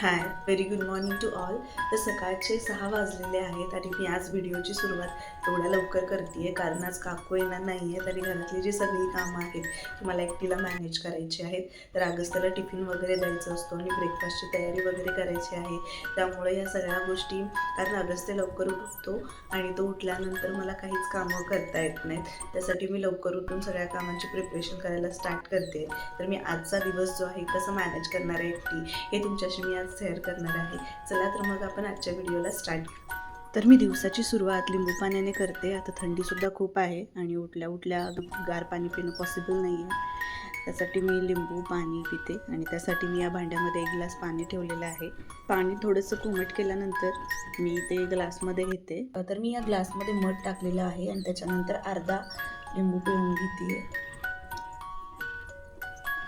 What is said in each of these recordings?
Hi very good morning to all तर सकाळचे सहा वाजलेले आहेत आणि मी आज व्हिडिओची सुरुवात एवढ्या लवकर करते कारण आज काकू येणार नाही आहे आणि घरातली जी सगळी कामं आहेत ती मला एकटीला मॅनेज करायची आहेत. तर अगस्त्याला टिफिन वगैरे द्यायचं असतो आणि ब्रेकफास्टची तयारी वगैरे करायची आहे. त्यामुळे या सगळ्या गोष्टी कारण अगस्त्य लवकर उठतो आणि तो उठल्यानंतर मला काहीच कामं करता येत नाहीत. त्यासाठी मी लवकर उठून सगळ्या कामांची प्रिपरेशन करायला स्टार्ट करते. तर मी आजचा दिवस जो आहे कसं मॅनेज करणार आहे एकटी हे तुमच्याशी मी आज शेअर करणार आहे. चला तर मग आपण आजच्या व्हिडिओला स्टार्ट तर मी दिवसाची सुरुवात लिंबू पाण्याने करते. आता थंडीसुद्धा खूप आहे आणि उठल्या उठल्या गार पाणी पिणं पॉसिबल नाही आहे त्यासाठी मी लिंबू पाणी पिते आणि त्यासाठी मी या भांड्यामध्ये एक ग्लास पाणी ठेवलेलं आहे. पाणी थोडंसं कोमट केल्यानंतर मी ते ग्लासमध्ये घेते. तर मी या ग्लासमध्ये मध टाकलेलं आहे आणि त्याच्यानंतर अर्धा लिंबू पिळून घेते.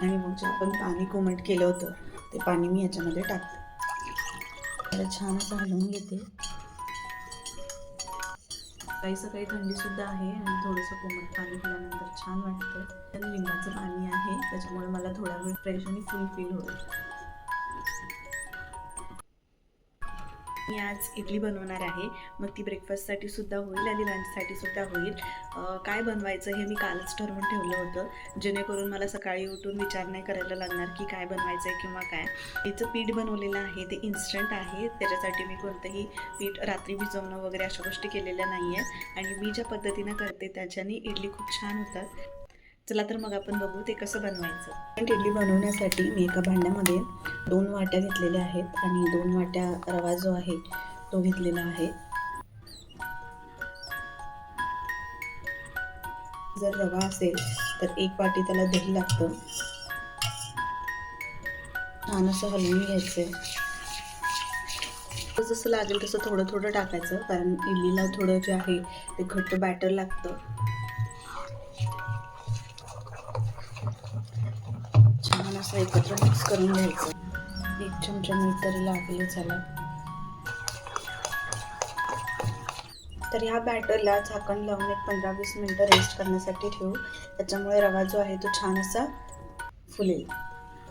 आणि मग जे आपण पाणी कोमट केलं होतं ते पाणी मी याच्यामध्ये टाकते. त्याला छान असं हलवून घेते. काही सकाळी थंडी सुद्धा आहे आणि थोडंसं कोमट पाणी पिल्यानंतर छान वाटतं. आणि लिंबाचं पाणी आहे त्याच्यामुळे मला थोडा वेळ फ्रेश आणि फुल फील होईल. मी आज इडली बनवणार आहे. मग ती ब्रेकफास्टसाठी सुद्धा होईल आणि लंचसाठी सुद्धा होईल. काय बनवायचं हे मी कालच ठरवून ठेवलं होतं. जेणेकरून मला सकाळी उठून विचार नाही करायला लागणार की काय बनवायचं आहे किंवा काय. याचं पीठ बनवलेलं आहे ते इन्स्टंट आहे. त्याच्यासाठी मी कोणतंही पीठ रात्री भिजवणं वगैरे अशा गोष्टी केलेल्या नाही आहेत आणि मी ज्या पद्धतीनं करते त्याच्याने इडली खूप छान होतात. चला तर मग आपण बघू ते कसं बनवायचं. इडली बनवण्यासाठी मी एका भांड्यामध्ये दोन वाट्या घेतलेल्या आहेत आणि दोन वाट्या रवा जो आहे तो घेतलेला आहे. जर रवा असेल तर एक वाटी त्याला दही लागतं. छान असं हलवून घ्यायचं जसं लागेल तसं थोडं थोडं टाकायचं कारण इडलीला थोडं जे आहे ते घट्ट बॅटर लागतं. असं एकत्र मिक्स करून घ्यायचं. एक चमचा मीठ तरी लागले झाला तर ह्या बॅटरला झाकण लावून एक पंधरा वीस मिनटं रेस्ट करण्यासाठी ठेवू. त्याच्यामुळे रवा जो आहे तो छान असा फुलेल.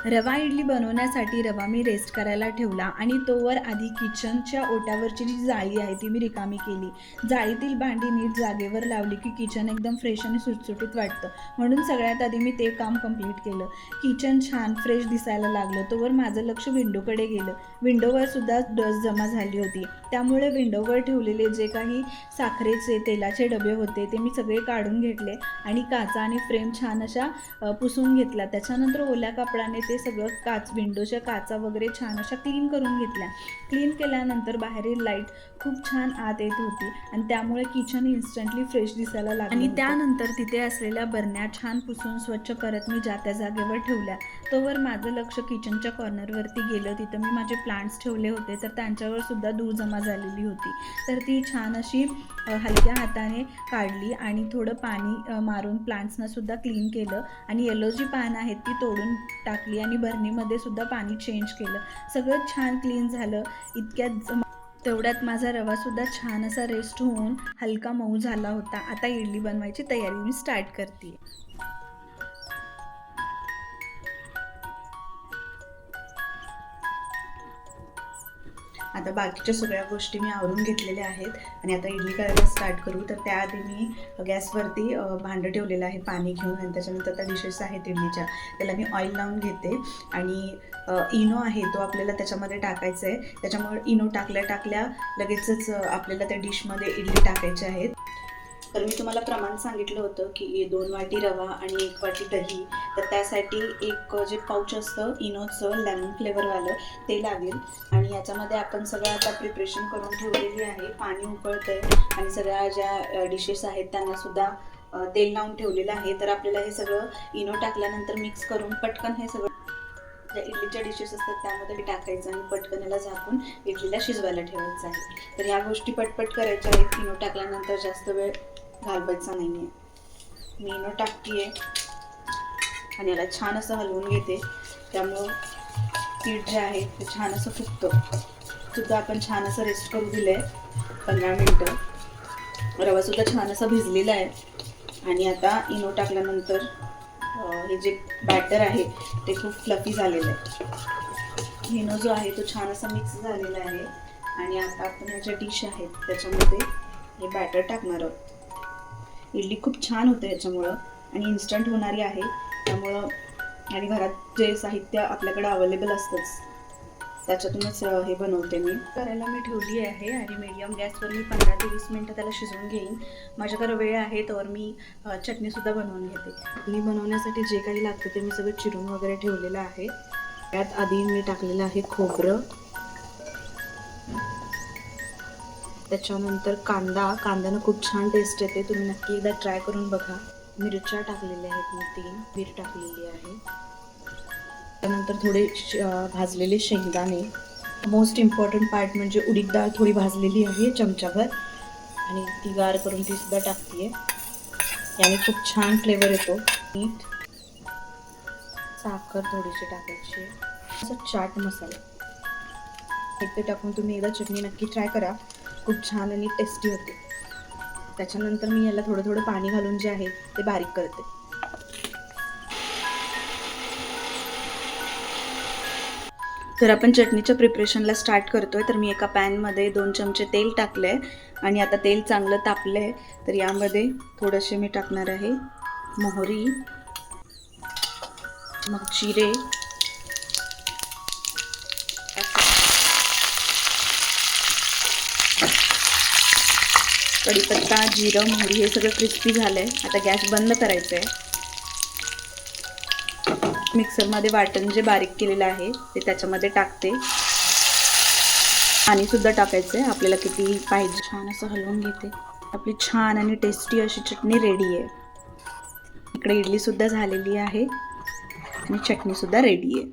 रवा इडली बनवण्यासाठी रवा मी रेस्ट करायला ठेवला आणि तोवर आधी किचनच्या ओट्यावरची जी जाळी आहे ती मी रिकामी केली. जाळीतील भांडी नीट जागेवर लावली की किचन एकदम फ्रेश आणि सुटसुटीत वाटतं. म्हणून सगळ्यात आधी मी ते काम कंप्लीट केलं. किचन छान फ्रेश दिसायला लागलं. तोवर माझं लक्ष विंडोकडे गेलं. विंडोवर सुद्धा डस्ट जमा झाली होती. त्यामुळे विंडोवर ठेवलेले जे काही साखरेचे तेलाचे डबे होते ते मी सगळे काढून घेतले आणि काचा आणि फ्रेम छान अशा पुसून घेतला. त्याच्यानंतर ओल्या कापडाने ते सगळं काच विंडोच्या काचा वगैरे छान अशा क्लीन करून घेतल्या. क्लीन केल्यानंतर बाहेरील लाइट खूप छान आत येत होती आणि त्यामुळे किचन इन्स्टंटली फ्रेश दिसायला लागलं आणि त्यानंतर तिथे असलेल्या बरण्या छान पुसून स्वच्छ करत मी ज्या त्या जागेवर ठेवल्या. तोवर माझं लक्ष किचनच्या कॉर्नरवरती गेलं. तिथं मी माझे प्लांट्स ठेवले होते तर त्यांच्यावर सुद्धा धूळ जमा झालेली होती. तर ती छान अशी हलक्या हाताने काढली आणि थोडं पाणी मारून प्लांट्सना सुद्धा क्लीन केलं आणि येलो जी पानं आहेत ती तोडून टाकली आणि भरणीमध्ये सुद्धा पाणी चेंज केलं. सगळं छान क्लीन झालं. इतक्यात तेवढ्यात माझा रवासुद्धा छान असा रेस्ट होऊन हलका मऊ झाला होता. आता इडली बनवायची तयारी मी स्टार्ट करते आता बाकीच्या सगळ्या गोष्टी मी आवरून घेतलेल्या आहेत आणि आता इडली करायला स्टार्ट करू. तर त्याआधी मी गॅसवरती भांडं ठेवलेलं आहे पाणी घेऊन आणि त्याच्यानंतर त्या डिशेस आहेत इडलीच्या. त्याला मी ऑइल लावून घेते आणि इनो आहे तो आपल्याला त्याच्यामध्ये टाकायचा आहे. त्याच्यामुळे इनो टाकल्या टाकल्या लगेचच आपल्याला त्या डिशमध्ये इडली टाकायची आहेत. तर मी तुम्हाला प्रमाण सांगितलं होतं की दोन वाटी रवा आणि एक वाटी दही. तर त्यासाठी एक जे पाऊच असतं इनोचं लेमन फ्लेवरवालं ते लागेल आणि याच्यामध्ये आपण सगळं आता प्रिपरेशन करून ठेवलेली आहे. पाणी उकळतंय आणि सगळ्या ज्या डिशेस आहेत त्यांनासुद्धा तेल लावून ठेवलेलं आहे. तर आपल्याला हे सगळं इनो टाकल्यानंतर मिक्स करून पटकन हे सगळं ज्या इडलीच्या डिशेस असतात त्यामध्ये मी टाकायचं आणि पटकन याला झाकून इडलीला शिजवायला ठेवायचं आहे. तर ह्या गोष्टी पटपट करायच्या आहेत. इनो टाकल्यानंतर जास्त वेळ घालवायचा नाही आहे मी इनो टाकते आणि याला छान असं हलवून घेते. त्यामुळं पीठ जे आहे ते छान असं फुगतं. सुद्धा आपण छान असं रेस्ट करू दिलं आहे पंधरा मिनटं. रवासुद्धा छान असा भिजलेला आहे. आणि आता इनो टाकल्यानंतर हे जे बॅटर आहे ते खूप फ्लफी झालेलं आहे. घेणं जो आहे तो छान असा मिक्स झालेला आहे. आणि आता आपण ह्या ज्या डिश आहेत त्याच्यामध्ये हे बॅटर टाकणार आहोत. इडली खूप छान होते ह्याच्यामुळं आणि इन्स्टंट होणारी आहे. त्यामुळं आणि घरात जे साहित्य आपल्याकडे अवेलेबल असतंच त्याच्यातूनच हे बनवते मी. करायला मी ठेवली आहे आणि मीडियम गॅसवर मी पंधरा ते वीस मिनटं त्याला शिजवून घेईन. माझ्याकडे वेळ आहे तर मी चटणीसुद्धा बनवून घेते. मी बनवण्यासाठी जे काही लागतं ते मी सगळं चिरून वगैरे ठेवलेलं आहे. त्यात आधी मी टाकलेलं आहे खोबरं. त्याच्यानंतर कांदा. कांद्यानं खूप छान टेस्ट येते. तुम्ही नक्की एकदा ट्राय करून बघा. मिरच्या टाकलेल्या आहेत मी तीन. मीठ टाकलेली आहे. त्यानंतर थोडे श- भाजलेले शेंगदाणे. मोस्ट इम्पॉर्टंट पार्ट म्हणजे उडीद डाळ थोडी भाजलेली आहे चमचाभर आणि ती गार करून ती सुद्धा टाकते याने खूप छान फ्लेवर येतो. मीठ साखर थोडीशी टाकायची. असं चाट मसाला. एक ते टाकून तुम्ही एकदा चटणी नक्की ट्राय करा. खूप छान आणि टेस्टी होते. त्याच्यानंतर मी याला थोडं थोडं पाणी घालून जे आहे ते बारीक करते. तर आपण चटणीच्या प्रिपरेशनला स्टार्ट करतोय. तर मी एका पॅनमध्ये दोन चमचे तेल टाकलं आहे आणि आता तेल चांगलं तापलं आहे तर यामध्ये थोडंसे मी टाकणार आहे मोहरी मग जिरे. कढीपत्ता जिरं मोहरी हे सगळं क्रिस्पी झालं आहे आता गॅस बंद करायचं आहे मिक्सरमध्ये वाटण जे बारीक केलेलं आहे ते त्याच्यामध्ये टाकते. पाणी सुद्धा टाकायचं आहे. आपल्याला किती पाहिजे. छान असं हलवून घेते. आपली छान आणि टेस्टी अशी चटणी रेडी आहे. इकडे इडली सुद्धा झालेली आहे. आणि चटणी सुद्धा रेडी आहे.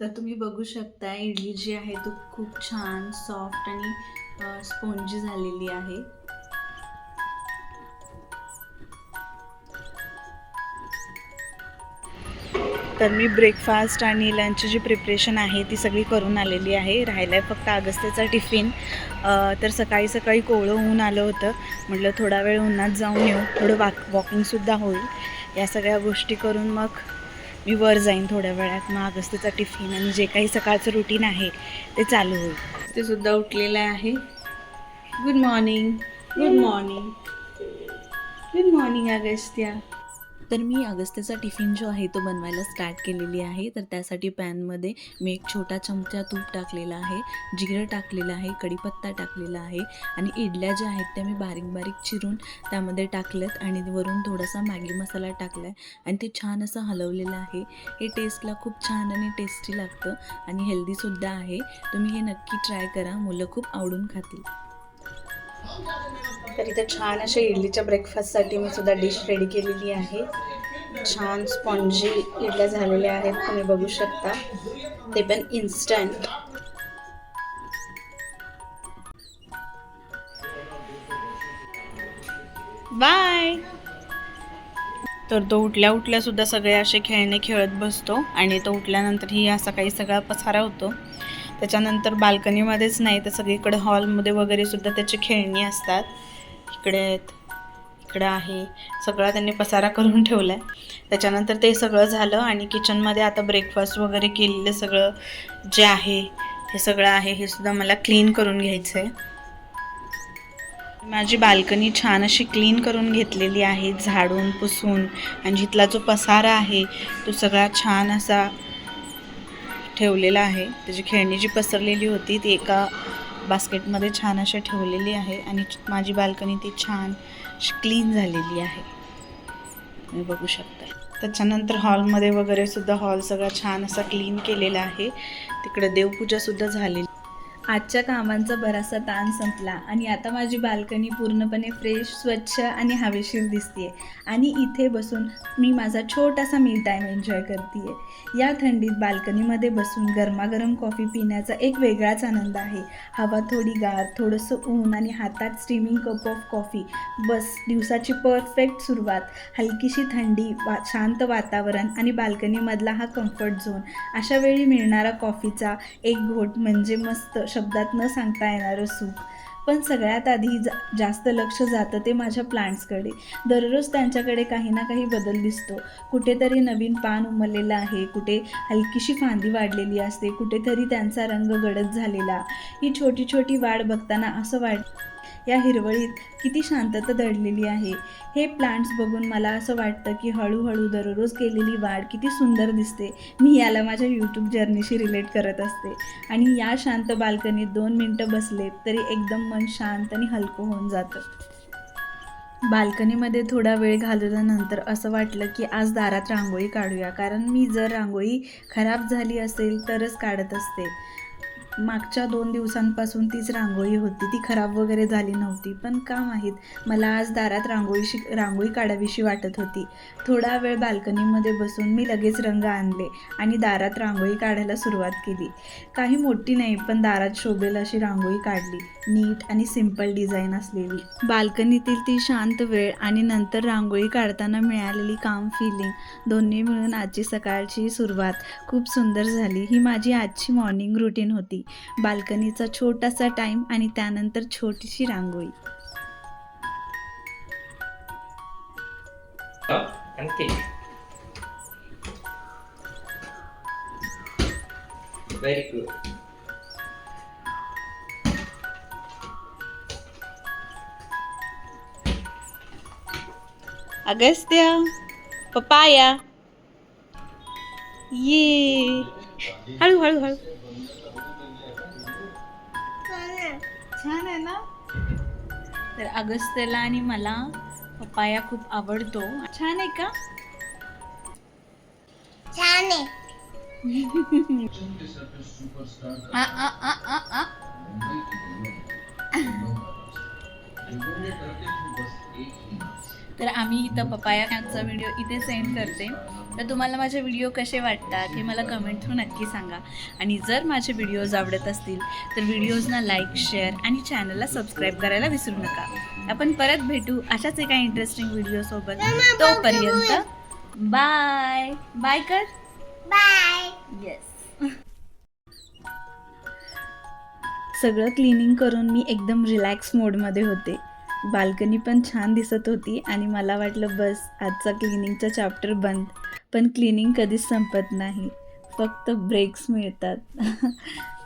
तर तुम्ही बघू शकता इडली जी आहे तो खूप छान सॉफ्ट आणि स्पोंजी झालेली आहे. तर मी ब्रेकफास्ट आणि लंच जी प्रिपरेशन आहे ती सगळी करून आलेली आहे. राहिला आहे फक्त अगस्तेचा टिफिन तर सकाळी सकाळी कोवळं ऊन आलं होतं. म्हटलं थोडा वेळ उन्हात जाऊन येऊ. थोडं वॉक वॉकिंगसुद्धा होईल. या सगळ्या गोष्टी करून मग मी वर जाईन थोड्या वेळात. मग अगस्तेचा टिफिन आणि जे काही सकाळचं रुटीन आहे ते चालू होईल. ते सुद्धा उठलेलं आहे. Good morning good morning good morning Agastya तर मी अगस्त्याचा टिफिन जो आहे तो बनवायला स्टार्ट केलेली आहे. तर त्यासाठी पॅनमध्ये मी एक छोटा चमचा तूप टाकलेला आहे जिरं टाकलेलं आहे कढीपत्ता टाकलेला आहे आणि इडल्या ज्या आहेत त्या मी बारीक बारीक चिरून त्यामध्ये टाकल्यात आणि वरून थोडासा मॅगी मसाला टाकला आहे आणि ते छान असं हलवलेलं आहे. हे टेस्टला खूप छान आणि टेस्टी लागतं आणि हेल्दीसुद्धा आहे. तुम्ही हे नक्की ट्राय करा. मुलं खूप आवडून खातील. तर इथे छान अशा इडलीच्या ब्रेकफास्टसाठी मी सुद्धा डिश रेडी केलेली आहे. छान स्पॉन्जी इडल्या झालेल्या आहेत तुम्ही बघू शकता. ते पण इन्स्टंट बाय तर तो उठल्या उठल्या सुद्धा सगळे असे खेळणे खेळत बसतो आणि तो उठल्यानंतर ही असा काही सगळा पसारा होतो. त्याच्यानंतर बाल्कनीमध्येच नाही तर सगळीकडे हॉलमध्ये वगैरे सुद्धा त्याची खेळणी असतात. इकडे आहेत इकडं आहे. सगळा त्यांनी पसारा करून ठेवला आहे त्याच्यानंतर ते सगळं झालं आणि किचनमध्ये आता ब्रेकफास्ट वगैरे केलेलं सगळं जे आहे हे सगळं आहे हे सुद्धा मला क्लीन करून घ्यायचं आहे माझी बाल्कनी छान अशी क्लीन करून घेतलेली आहे झाडून पुसून. आणि जिथला जो पसारा आहे तो सगळा छान असा ठेवलेला आहे. त्याची खेळणी जी पसरलेली होती ती एका बास्केटमध्ये छान अशी ठेवलेली आहे आणि माझी बाल्कनी ती छान क्लीन झालेली आहे. तुम्ही बघू शकता. त्याच्यानंतर हॉलमध्ये वगैरे सुद्धा हॉल सगळा छान असा क्लीन केलेला आहे. तिकडे देवपूजा सुद्धा झालेली आजच्या कामांचा बराचसा ताण संपला आणि आता माझी बाल्कनी पूर्णपणे फ्रेश स्वच्छ आणि हवेशीर दिसते आणि इथे बसून मी माझा छोटासा मी टाईम एन्जॉय करते या थंडीत बाल्कनीमध्ये बसून गरमागरम कॉफी पिण्याचा एक वेगळाच आनंद आहे. हवा थोडी गार थोडंसं ऊन आणि हातात स्टीमिंग कप ऑफ कॉफी बस दिवसाची परफेक्ट सुरुवात. हलकीशी थंडी वा शांत वातावरण आणि बाल्कनीमधला हा कम्फर्ट झोन अशा वेळी मिळणारा कॉफीचा एक घोट म्हणजे मस्त शब्दात न सांगता येणारं सुख पण सगळ्यात आधी जा जास्त लक्ष जातं ते माझ्या प्लांट्सकडे. दररोज त्यांच्याकडे काही ना काही बदल दिसतो. कुठेतरी नवीन पान उमललेलं आहे कुठे हलकीशी फांदी वाढलेली असते कुठेतरी त्यांचा रंग गडद झालेला. ही छोटी छोटी वाढ बघताना असं वाट या हिरवळीत किती शांतता दडलेली आहे. हे प्लांट्स बघून मला असं वाटतं की हळूहळू दररोज केलेली वाढ किती सुंदर दिसते. मी याला माझ्या यूट्यूब जर्नीशी रिलेट करत असते. आणि या शांत बाल्कनीत दोन मिनटं बसले तरी एकदम मन शांत आणि हलकं होऊन जातं. बाल्कनीमध्ये थोडा वेळ घालवल्यानंतर असं वाटलं की आज दारात रांगोळी काढूया. कारण मी जर रांगोळी खराब झाली असेल तरच काढत असते. मागच्या दोन दिवसांपासून तीच रांगोळी होती. ती खराब वगैरे झाली नव्हती. पण का माहीत मला आज दारात रांगोळीशी रांगोळी काढावीशी वाटत होती. थोडा वेळ बाल्कनीमध्ये बसून मी लगेच रंग आणले आणि दारात रांगोळी काढायला सुरुवात केली. काही मोठी नाही पण दारात शोभेल अशी रांगोळी काढली. नीट आणि सिंपल डिझाईन असलेली. बाल्कनीतील ती शांत वेळ आणि नंतर रांगोळी काढताना मिळालेली काम फिलिंग दोन्ही मिळून आजची सकाळची सुरुवात खूप सुंदर झाली. ही माझी आजची मॉर्निंग रुटीन होती. बाल्कनीचा छोटासा टाईम आणि त्यानंतर छोटीशी रांगोळी. अगस्त्य पपाया ये. हळू हळू हळू. छान आहे ना? तर अगस्त्यला आणि मला पपाया खूप आवडतो. छान आहे का? छान आहे. तर आम्ही इथं पपाया व्हिडिओ इथे सेंड करते. तर तुम्हाला माझे व्हिडिओ कसे वाटतात हे मला कमेंट थ्रू नक्की सांगा. आणि जर माझे व्हिडिओज आवडत असतील तर व्हिडिओजना लाईक शेअर आणि चॅनलला सबस्क्राईब करायला विसरू नका. आपण परत भेटू अशाच एका इंटरेस्टिंग व्हिडिओसोबत तोपर्यंत बाय बाय कर. बाय येस सगळं क्लिनिंग करून मी एकदम रिलॅक्स मोडमध्ये होते. बाल्कनी पण छान दिसत होती आणि मला वाटलं बस आजचा क्लिनिंगचा चॅप्टर बंद. पण क्लिनिंग कधीच संपत नाही. फक्त ब्रेक्स मिळतात.